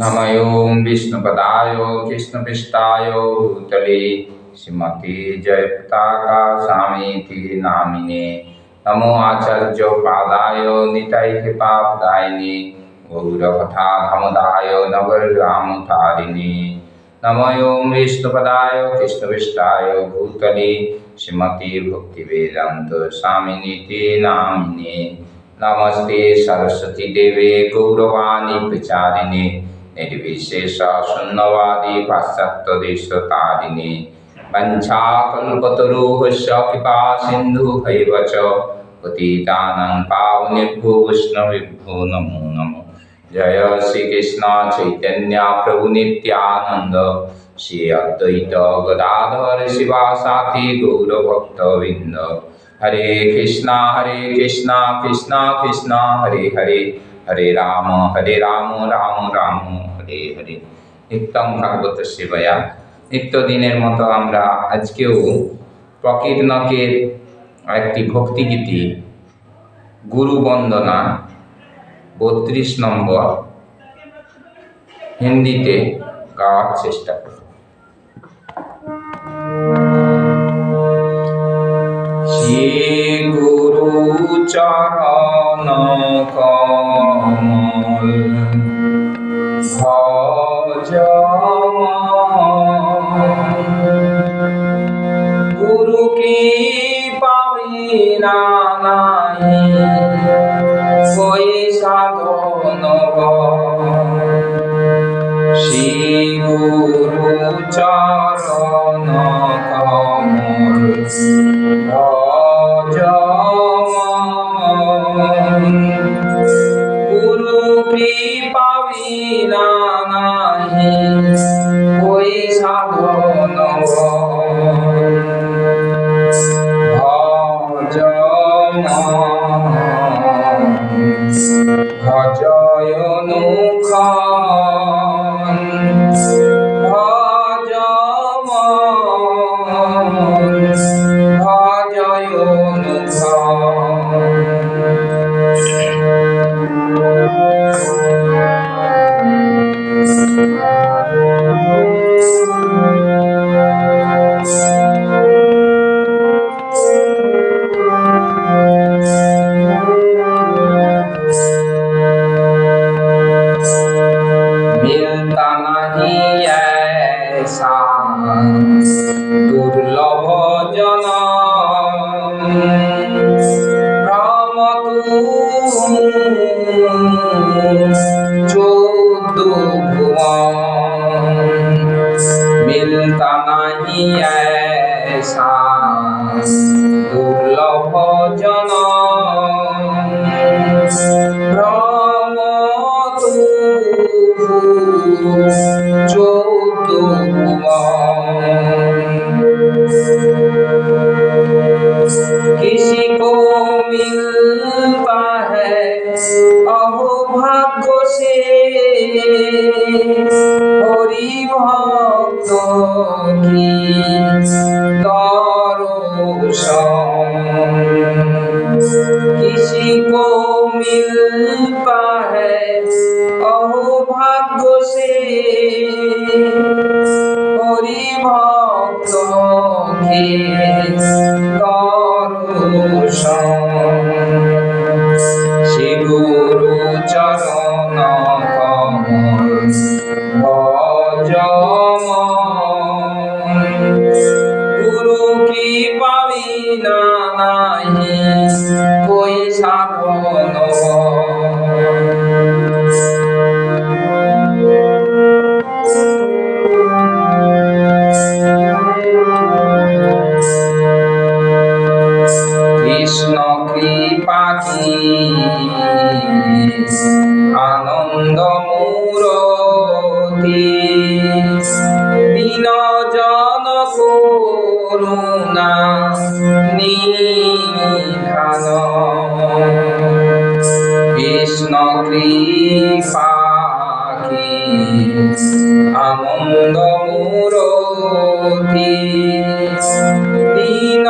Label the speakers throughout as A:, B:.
A: नम ओं विष्णुपदाय कृष्णपृष्ठाय भूतले श्रीमती जयपताकाशामीति नामिने नमो आचार्य पादाय नितय कृपादायिने गौरकथाधमदाय तारिणी नमो ओं विष्णुपदाय कृष्णपृष्ठाय भूतले श्रीमती भक्तिवेदान्त स्वामिनीति नामिने नमस्ते सरस्वती देवे गौरवाणी प्रचारिणे নির্বিশেষ শূন্যবাদী পাশ্চাত্য দেশ তারিণী পঞ্চাকল্পতরুহস্য কৃপা সিন্ধু হৈব চ পতিতানং পাবনেভ্যো বৈষ্ণবেভ্যো নমো নমো জয় শ্রীকৃষ্ণ চৈতন্য প্রভু নিত্যানন্দ শ্রী অদ্বৈত গদাধর শিবাসাতি গৌরভক্তবৃন্দ হরে কৃষ্ণা হরে কৃষ্ণা কৃষ্ণা কৃষ্ণা হরে হরে হরে রাম হরে রাম রাম রাম হরে হরে নিত্যং ভাগবত সেবায়া নিত্যদিনের মতো আমরা আজকেও পকেট নকের একটি ভক্তিগীতি গুরু বন্দনা বত্রিশ নম্বর হিন্দিতে গাওয়ার চেষ্টা করব শ্রী গুরু চরণ কর পাবি না নাই সই সাধন শ্রী গুরু চরণ কমল ভজন চৌদ্দ Oh. মন্দমূরতি দীন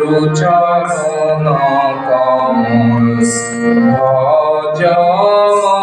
A: গুরু চরণ কমল ভজন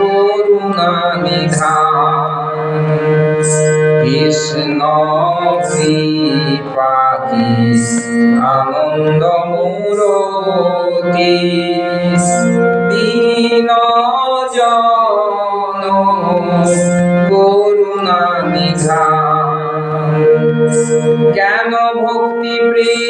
A: করুণা নিধান কৃষ্ণ পাখি আনন্দ মুরতি দীন জন করুণা নিধান ভক্তি প্রিয়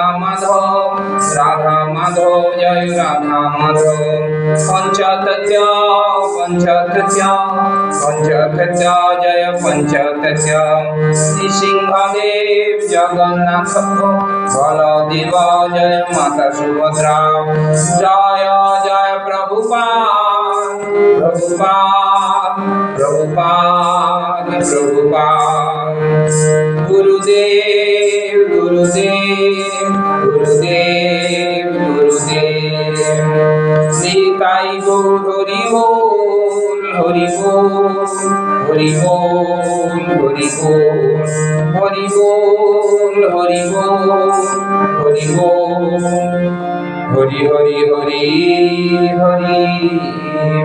A: राधा माधव राधा माधव जय राधा माधव पंचतत्या पंचतत्या पंचतत्या जय पंचतत्या सिंहदेव जगन्नाथ बल देवा जय माता सुभद्रा जय जय प्रभुपा प्रभुपा প্রভুপাদ প্রভুপাদ গুরুদেব গুরুদেব গুরুদেব গুরুদেব নিতাই গৌর হরি বল হরি বল হরি বল হরি বল হরি বল হরি বল হরি বল হরি হরি হরি হরি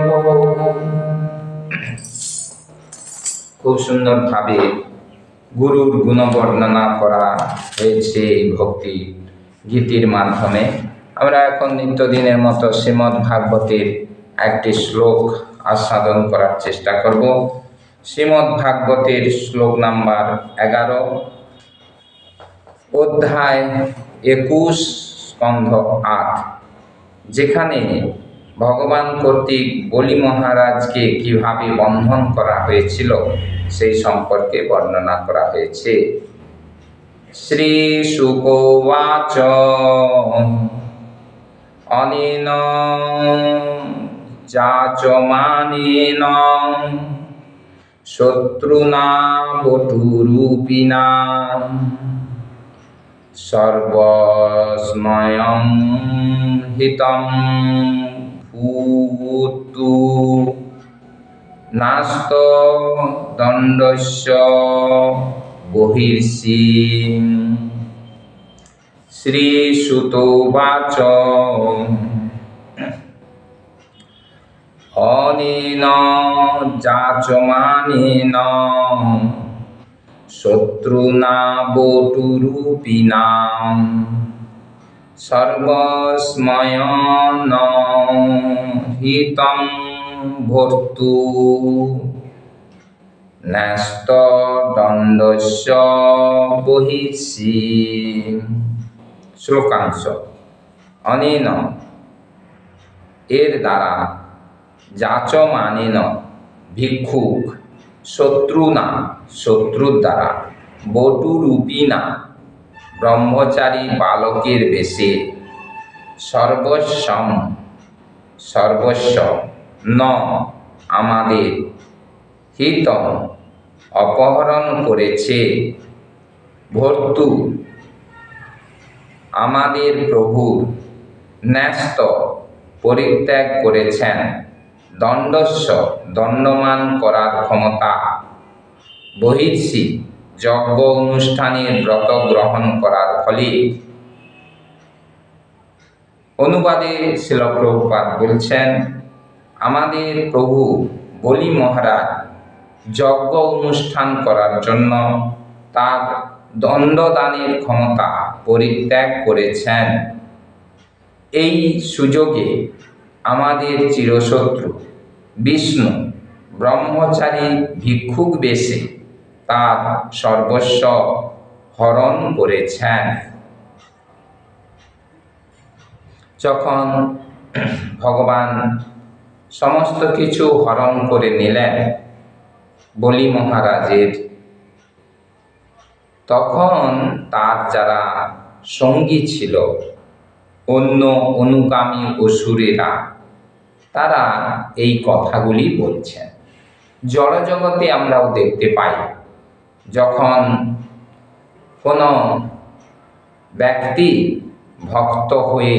A: বল খুব সুন্দরভাবে গুরুর গুণ বর্ণনা করা হয়েছে এই ভক্তি গীতির মাধ্যমে আমরা এখন নিত্যদিনের মতো শ্রীমদ্ ভাগবতের একটি শ্লোক আস্বাদন করার চেষ্টা করব শ্রীমদ্ ভাগবতের শ্লোক নাম্বার এগারো অধ্যায় একুশ স্কন্ধ আট যেখানে ভগবান কর্তৃক বলি মহারাজকে কিভাবে বন্ধন করা হয়েছিল সেই সম্পর্কে বর্ণনা করা হয়েছে শ্রী সুকোবাচ অনিন চাচমানিন শত্রুনা না সর্বস্ময় হিতম ভূতু নাস্ত দণ্ডস্য বহির্ষি শ্রীসুতোবাচ শত্রু না শত্রুনা বটুরূপিণাম সর্বস্ময় নিতম ভর্তু ন্যস্ত দণ্ডস্য বহিষি শ্লোকাংশ অনেন এর দ্বারা যাচমানেন ভিক্ষুক শত্রু না শত্রুর দ্বারা বটুরূপী না ব্রহ্মচারী বালকের বেশে সর্বস্বম সর্বস্ব ন আমাদের হিত অপহরণ করেছে ভর্তু আমাদের প্রভুর ন্যস্ত পরিত্যাগ করেছেন দণ্ডস্ব দণ্ডমান করার ক্ষমতা বহির্ষি যজ্ঞ অনুষ্ঠানের ব্রত গ্রহণ করার ফলে অনুবাদে শিলপ্রভুপাত বলছেন আমাদের প্রভু বলি মহারাজ যজ্ঞ অনুষ্ঠান করার জন্য তার দণ্ডদানের ক্ষমতা পরিত্যাগ করেছেন এই সুযোগে আমাদের চিরশত্রু বিষ্ণু ব্রহ্মচারী ভিক্ষুক বেশে তার সর্বস্ব হরণ করেছেন যখন ভগবান সমস্ত কিছু হরণ করে নিলেন বলি মহারাজের তখন তার যারা সঙ্গী ছিল অন্য অনুগামী অসুরেরা তারা এই কথাগুলি বলছেন জড়জগতে আমরাও দেখতে পাই যখন কোনো ব্যক্তি ভক্ত হয়ে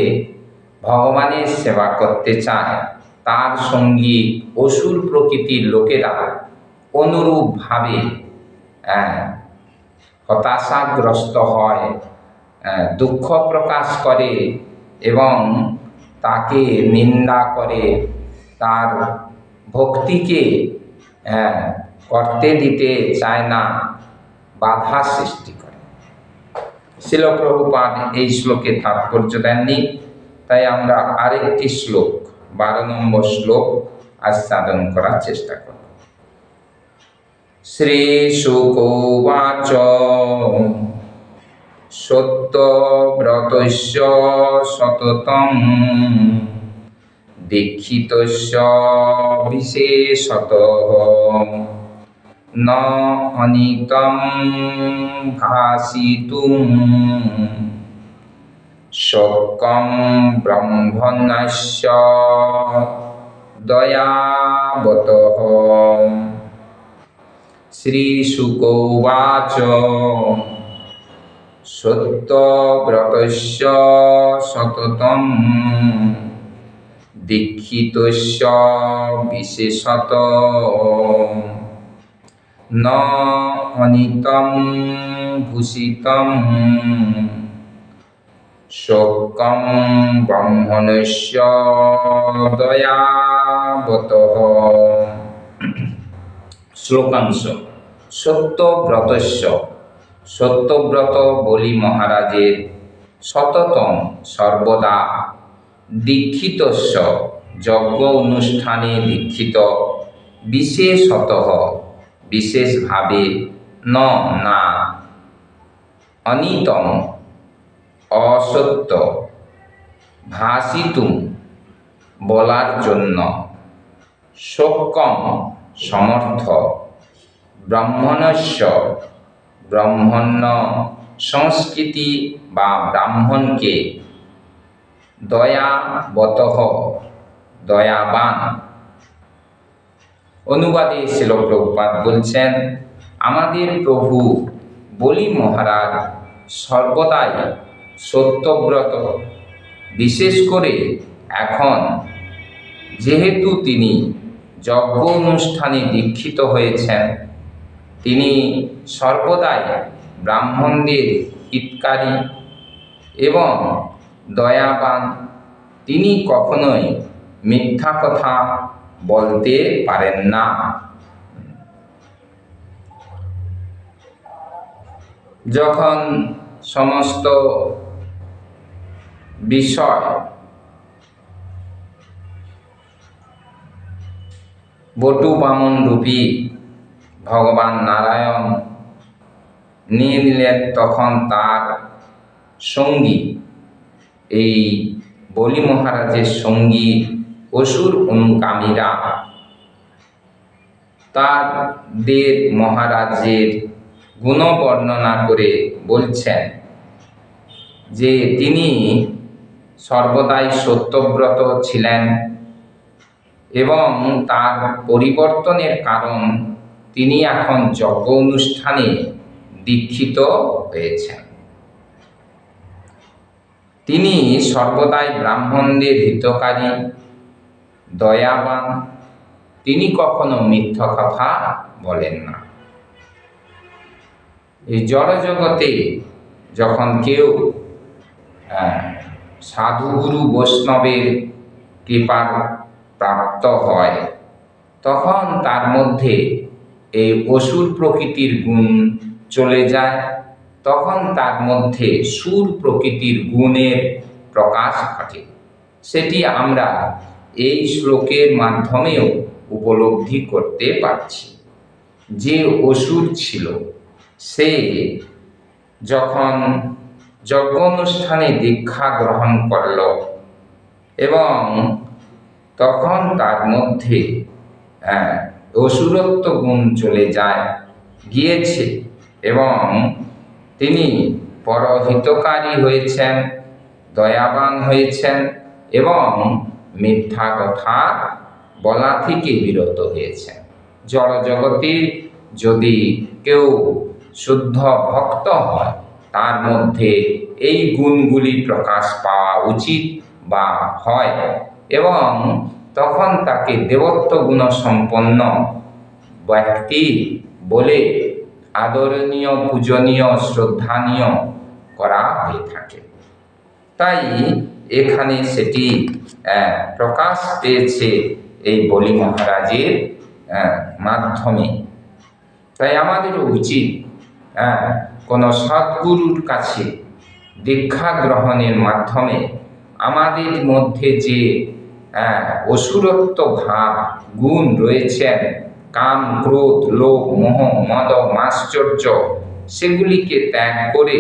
A: ভগবানের সেবা করতে চায় তার সঙ্গী অসুর প্রকৃতির লোকেরা অনুরূপভাবে হতাশাগ্রস্ত হয় দুঃখ প্রকাশ করে এবং তাকে নিন্দা করে তার ভক্তিকে করতে দিতে চায় না বাধা সৃষ্টি করে শিলপ্রভুপাদ এই শ্লোকে তাৎপর্য দেননি তাই আমরা আরেকটি শ্লোক বারো নম্বর শ্লোক আস্বাদন করার চেষ্টা করব শ্রী শুকোবাচ সত্যব্রতস্য সততম দীক্ষিতস্য বিশেষত ন অনিতম ভাসিতুম শোকম ব্রহ্মণস্য দয়াবত শ্রীশুক সত্যব্রত সতত দীক্ষিত বিশেষত ন ভূষিত শোকম ব্রহ্মনুষ্য দয়াবত শ্লোকাংশ সত্যব্রতস্য সত্যব্রত বলি মহারাজের শততম সর্বদা দীক্ষিতস্য যজ্ঞ অনুষ্ঠানে দীক্ষিত বিশেষত বিশেষভাবে ন না অনিতম অসত্য ভাসিতুম বলার জন্য সক্ষম সমর্থ ব্রাহ্মণস্য ব্রাহ্মণ্য সংস্কৃতি বা ব্রাহ্মণকে দয়াবত দয়াবান অনুবাদে শিলপ্রপাত বলছেন আমাদের প্রভু বলি মহারাজ সর্বদাই সত্যব্রত বিশেষ করে এখন যেহেতু তিনি যজ্ঞ অনুষ্ঠানে দীক্ষিত হয়েছেন তিনি সর্বদাই ব্রাহ্মণদের হিতকারী এবং দয়াবান তিনি কখনোই মিথ্যা কথা বলতে পারেন না যখন সমস্ত বিষয় বটু বামন রূপী ভগবান নারায়ণ নিয়ে নিলেন তখন তার সঙ্গী এই বলি মহারাজের সঙ্গী অসুর অনুকামীরা তার দেব মহারাজের গুণ বর্ণনা করে বলছেন যে তিনি সর্বদাই সত্যব্রত ছিলেন এবং তার পরিবর্তনের কারণ তিনি এখন যজ্ঞ অনুষ্ঠানে দীক্ষিত হয়েছেন তিনি সর্বদাই ব্রাহ্মণদের হিতকারী দয়াবান তিনি কখনো মিথ্যা কথা বলেন না এই জড়জগতে যখন কেউ সাধুগুরু বৈষ্ণবের কৃপার প্রাপ্ত হয় তখন তার মধ্যে এই অসুর প্রকৃতির গুণ চলে যায় তখন তার মধ্যে সুর প্রকৃতির গুণের প্রকাশ ঘটে সেটি আমরা এই শ্লোকের মাধ্যমেও উপলব্ধি করতে পারছি যে অসুর ছিল সে যখন যজ্ঞ অনুষ্ঠানে দীক্ষা গ্রহণ করল এবং তখন তার মধ্যে অসুরত্ব গুণ চলে যায় গিয়েছে এবং তিনি পরহিতকারী হয়েছেন দয়াবান হয়েছেন এবং মিথ্যা কথা বলা থেকে বিরত হয়েছেন জড়জগতে যদি কেউ শুদ্ধ ভক্ত হয় তার মধ্যে এই গুণগুলি প্রকাশ পাওয়া উচিত বা হয় এবং তখন তাকে দেবত্ব গুণ সম্পন্ন ব্যক্তি বলে আদরণীয় পূজনীয় শ্রদ্ধানীয় করা হয়ে থাকে তাই এখানে সেটি প্রকাশ পেয়েছে এই বলি মহারাজের মাধ্যমে তাই আমাদের উচিত হ্যাঁ কোনো সদ্গুরুর কাছে দীক্ষা গ্রহণের মাধ্যমে আমাদের মধ্যে যে অসুরত্ব ভাব গুণ রয়েছেন কাম ক্রোধ লোভ মোহ মদ মাশ্চর্য সেগুলিকে ত্যাগ করে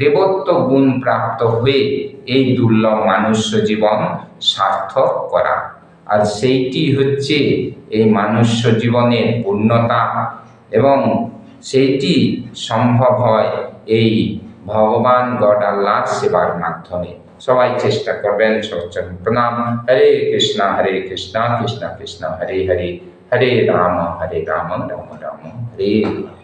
A: দেবত্ব গুণ প্রাপ্ত হয়ে এই দুর্লভ মানুষ্য জীবন সার্থক করা আর সেইটি হচ্ছে এই মানুষ্য জীবনের পূর্ণতা এবং সেইটি সম্ভব হয় এই ভগবান গড আল্লাহর সেবার মাধ্যমে সবাই চেষ্টা করবেন সচ্চন প্রণাম হরে কৃষ্ণ হরে কৃষ্ণ কৃষ্ণ কৃষ্ণ হরে হরে হরে রাম হরে রাম রাম রাম হরে